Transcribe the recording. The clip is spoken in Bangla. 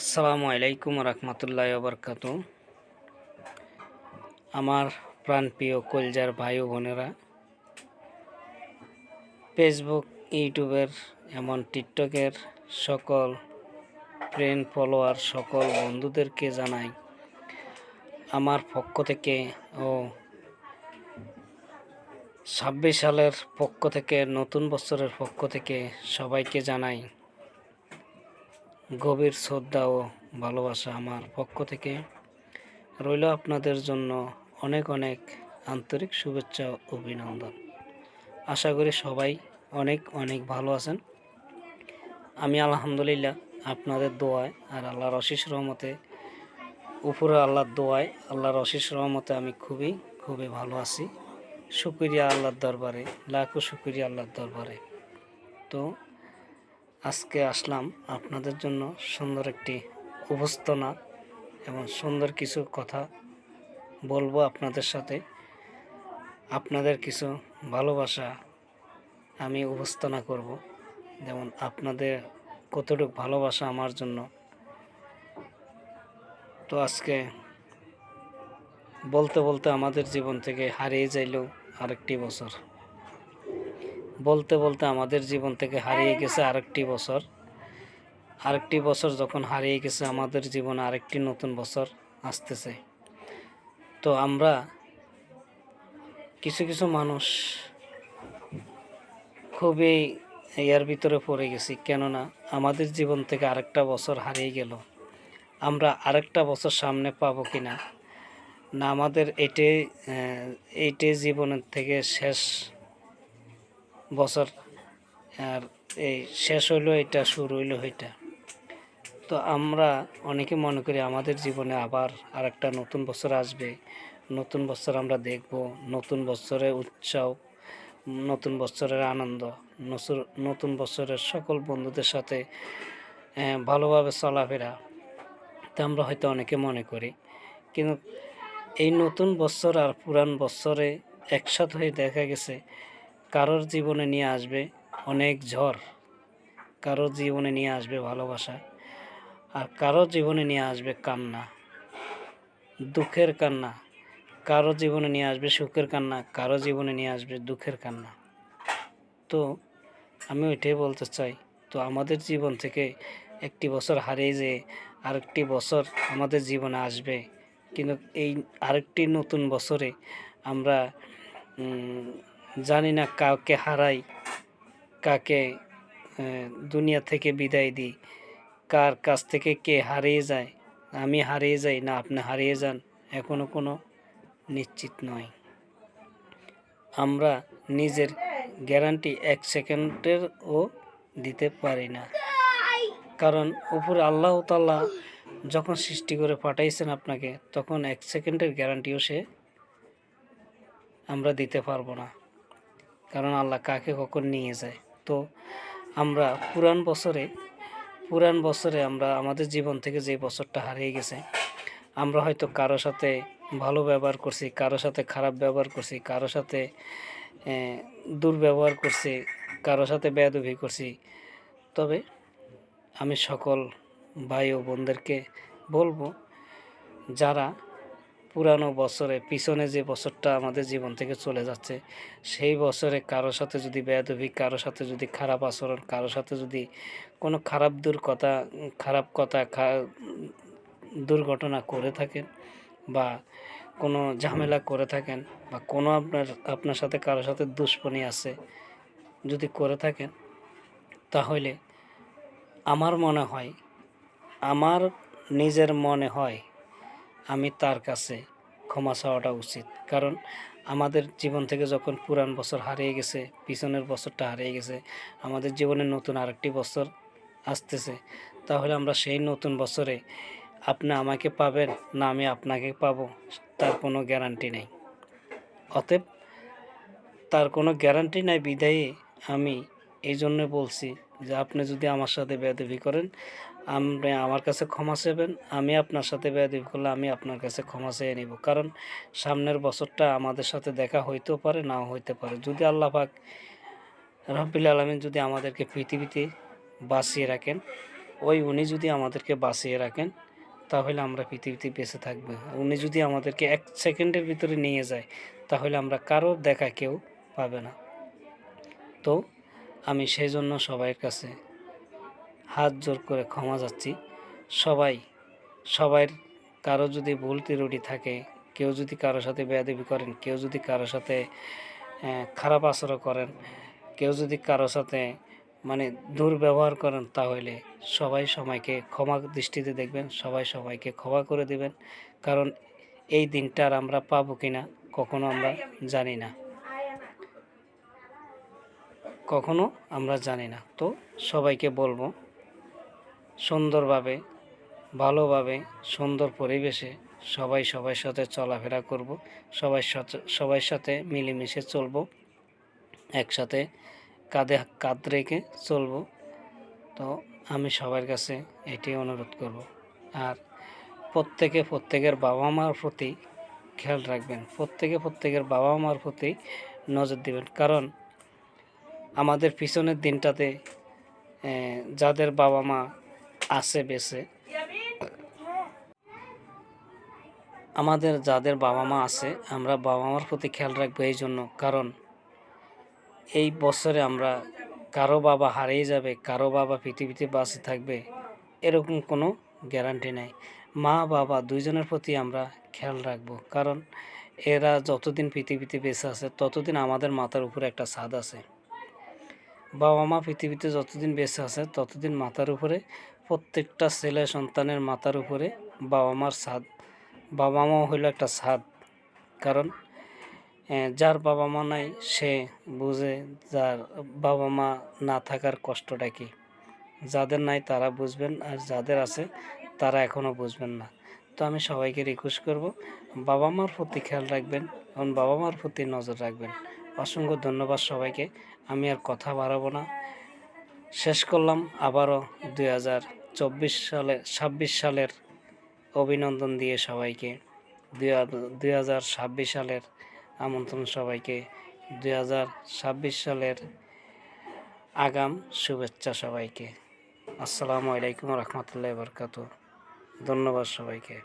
আসসালামু আলাইকুম রহমতুল্লাহ বরকাত আমার প্রাণপ্রিয় কলজার ভাই বোনেরা ফেসবুক ইউটিউবের এমন টিকটকের সকল ফ্রেন্ড ফলোয়ার সকল বন্ধুদেরকে জানাই, আমার পক্ষ থেকে ও ছাব্বিশ সালের পক্ষ থেকে, নতুন বছরের পক্ষ থেকে সবাইকে জানাই গভীর শ্রদ্ধা ও ভালোবাসা আমার পক্ষ থেকে রইল আপনাদের জন্য অনেক অনেক আন্তরিক শুভেচ্ছা ও অভিনন্দন। আশা করি সবাই অনেক অনেক ভালো আছেন। আমি আলহামদুলিল্লাহ আপনাদের দোয়ায় আর আল্লাহর অশেষ রহমতে, উপরে আল্লাহর দোয়ায়, আল্লাহর অশেষ রহমতে আমি খুবই খুবই ভালো আছি। শুক্রিয়া আল্লাহর দরবারে, লাখো শুক্রিয়া আল্লাহর দরবারে। তো আজকে আসলাম আপনাদের জন্য সুন্দর একটি উপস্থানা এবং সুন্দর কিছু কথা বলব আপনাদের সাথে। আপনাদের কিছু ভালোবাসা আমি উপস্থানা করব। যেমন আপনাদের কতটুকু ভালোবাসা আমার জন্য। তো আজকে বলতে বলতে আমাদের জীবন থেকে হারিয়ে যাইলেও আরেকটি বছর। বলতে বলতে আমাদের জীবন থেকে হারিয়ে গেছে আরেকটি বছর। আরেকটি বছর যখন হারিয়ে গেছে, আমাদের জীবনে আরেকটি নতুন বছর আসতেছে। তো আমরা কিছু কিছু মানুষ খুবই এর ভিতরে পড়ে গেছি, কেননা আমাদের জীবন থেকে আরেকটা বছর হারিয়ে গেল। আমরা আরেকটা বছর সামনে পাবো কি না, আমাদের এটাই এইটাই জীবনের থেকে শেষ বছর, আর এই শেষ হইল, এটা শুরু হইল এটা। তো আমরা অনেকে মনে করি আমাদের জীবনে আবার আর একটা নতুন বছর আসবে। নতুন বছর আমরা দেখব, নতুন বছরের উৎসব নতুন বছরের আনন্দ নতুন বছরের সকল বন্ধুদের সাথে ভালোভাবে চলাফেরা। তা আমরা হয়তো অনেকে মনে করি। কিন্তু এই নতুন বছর আর পুরান বছরে একসাথে হয়ে দেখা গেছে কারোর জীবনে নিয়ে আসবে অনেক ঝড়, কারোর জীবনে নিয়ে আসবে ভালোবাসা, আর কারোর জীবনে নিয়ে আসবে কান্না, দুঃখের কান্না কারও জীবনে নিয়ে আসবে সুখের কান্না কারও জীবনে নিয়ে আসবে দুঃখের কান্না। তো আমি ওইটাই বলতে চাই, তো আমাদের জীবন থেকে একটি বছর হারিয়ে যে আরেকটি বছর আমাদের জীবনে আসবে, কিন্তু এই আরেকটি নতুন বছরে আমরা জানি না কাউকে হারাই, কাকে দুনিয়া থেকে বিদায় দিই। কার কাছ থেকে কে হারিয়ে যায়, আমি হারিয়ে যাই না আপনি হারিয়ে যান, এখনও কোনো নিশ্চিত নয় আমরা নিজের গ্যারান্টি এক সেকেন্ডেরও দিতে পারি না। কারণ উপরে আল্লাহ তাল্লাহ যখন সৃষ্টি করে পাঠাইছেন আপনাকে, তখন এক সেকেন্ডের গ্যারান্টিও সে আমরা দিতে পারব না। কারণ আল্লাহ কাকে কখন নিয়ে যায়। তো আমরা পুরান বছরে পুরান বছরে আমরা আমাদের জীবন থেকে যে বছরটা হারিয়ে গেছে, আমরা হয়তো কারও সাথে ভালো ব্যবহার করছি, কারও সাথে খারাপ ব্যবহার করছি, কারও সাথে দুর্ব্যবহার করছি, কারও সাথে বেয়াদবি করছি। তবে আমি সকল ভাই ও বোনদেরকে বলব, যারা পুরানো বছরে পিছনে যে বছরটা আমাদের জীবন থেকে চলে যাচ্ছে সেই বছরে কারও সাথে যদি বেয়াদবি কারও সাথে যদি খারাপ আচরণ কারও সাথে যদি কোনো খারাপ দূর কথা খারাপ কথা খা- দুর্ঘটনা করে থাকেন বা কোনো ঝামেলা করে থাকেন বা কোনো আপনার আপনার সাথে কারোর সাথে দুশ্মনী আছে যদি করে থাকেন তাহলে আমার মনে হয় আমার নিজের মনে হয় আমি তার কাছে ক্ষমা চাওয়াটা উচিত। কারণ আমাদের জীবন থেকে যখন পুরান বছর হারিয়ে গেছে, পিছনের বছরটা হারিয়ে গেছে, আমাদের জীবনে নতুন আরেকটি বছর আসতেছে, তাহলে আমরা সেই নতুন বছরে আপনি আমাকে পাবেন না আমি আপনাকে পাবো, তার কোনো গ্যারান্টি নেই। অতএব তার কোনো গ্যারান্টি নাই বিধায়ী আমি এই জন্য বলছি যে আপনি যদি আমার সাথে বেয়াদবি করেন আপনি আমার কাছে ক্ষমা চাইবেন আমি আপনার সাথে বেয়াদবি করলে আমি আপনার কাছে ক্ষমা চেয়ে নিব। কারণ সামনের বছরটা আমাদের সাথে দেখা হইতেও পারে, নাও হইতে পারে। যদি আল্লাহ পাক রব্বিল আলমিন যদি আমাদেরকে পৃথিবীতে বাঁচিয়ে রাখেন, ওই উনি যদি আমাদেরকে বাঁচিয়ে রাখেন, তাহলে আমরা পৃথিবীতে বেঁচে থাকবে। উনি যদি আমাদেরকে এক সেকেন্ডের ভিতরে নিয়ে যায়, তাহলে আমরা কারোর দেখা কেউ পাবে না। তো আমি সেই জন্য সবাইয়ের কাছে হাত জোর করে ক্ষমা যাচ্ছি সবাই সবার কারও যদি ভুল ত্রুটি থাকে, কেউ যদি কারোর সাথে বেয়াদবি করেন, কেউ যদি কারোর সাথে খারাপ আচরণ করেন, কেউ যদি কারোর সাথে মানে দুর্ব্যবহার করেন, তাহলে সবাই সময়কে ক্ষমা দৃষ্টিতে দেখবেন, সবাই সবাইকে ক্ষমা করে দেবেন। কারণ এই দিনটা আর আমরা পাবো কিনা, কখনো আমরা জানি না। কখনো আমরা জানি না। তো সবাইকে বলব সুন্দরভাবে, ভালোভাবে, সুন্দর পরিবেশে সবাই সবার সাথে চলাফেরা করব, সবাই সবার সাথে মিলেমিশে চলবো, একসাথে কাঁধে কাঁধ রেখে চলবো। তো আমি সবার কাছে এটি অনুরোধ করব। আর প্রত্যেকে প্রত্যেকের বাবা মার প্রতি খেয়াল রাখবেন, প্রত্যেকে প্রত্যেকের বাবা মার প্রতি নজর দিবেন। কারণ আমাদের পিছনের দিনটাতে যাদের বাবা মা আছে বেঁচে আমাদের যাদের বাবা মা আছে আমরা বাবা মার প্রতি খেয়াল রাখব এই জন্য। কারণ এই বছরে আমরা কারও বাবা হারিয়ে যাবে কারও বাবা পৃথিবীতে বাঁচে থাকবে এরকম কোনো গ্যারান্টি নাই। মা বাবা দুইজনের প্রতি আমরা খেয়াল রাখব। কারণ এরা যতদিন পৃথিবীতে বেঁচে আছে ততদিন আমাদের মাথার উপরে একটা ছাদ আছে। বাবা মা পৃথিবীতে যতদিন বেঁচে আছে ততদিন মাথার উপরে প্রত্যেকটা ছেলে সন্তানের মাথার উপরে বাবা মার ছাদ। বাবা মা হইল একটা ছাদ। কারণ যার বাবা মা নাই, সে বুঝে যার বাবা মা না থাকার কষ্টটা কি। যাদের নাই তারা বুঝবেন, আর যাদের আছে তারা এখনও বুঝবেন না। তো আমি সবাইকে রিকোয়েস্ট করব, বাবা মার প্রতি খেয়াল রাখবেন, এবং বাবা মার প্রতি নজর রাখবেন। অসংখ্য ধন্যবাদ সবাইকে। আমি আর কথা বাড়াবো না। শেষ করলাম আবারও দুই হাজার চব্বিশ সালে, ছাব্বিশ সালের অভিনন্দন দিয়ে সবাইকে, দুই হাজার ছাব্বিশ সালের আমন্ত্রণ সবাইকে, দুই হাজার ছাব্বিশ সালের আগাম শুভেচ্ছা সবাইকে। আসসালামু আলাইকুম রহমতুল্লাহ বরকাত ধন্যবাদ সবাইকে।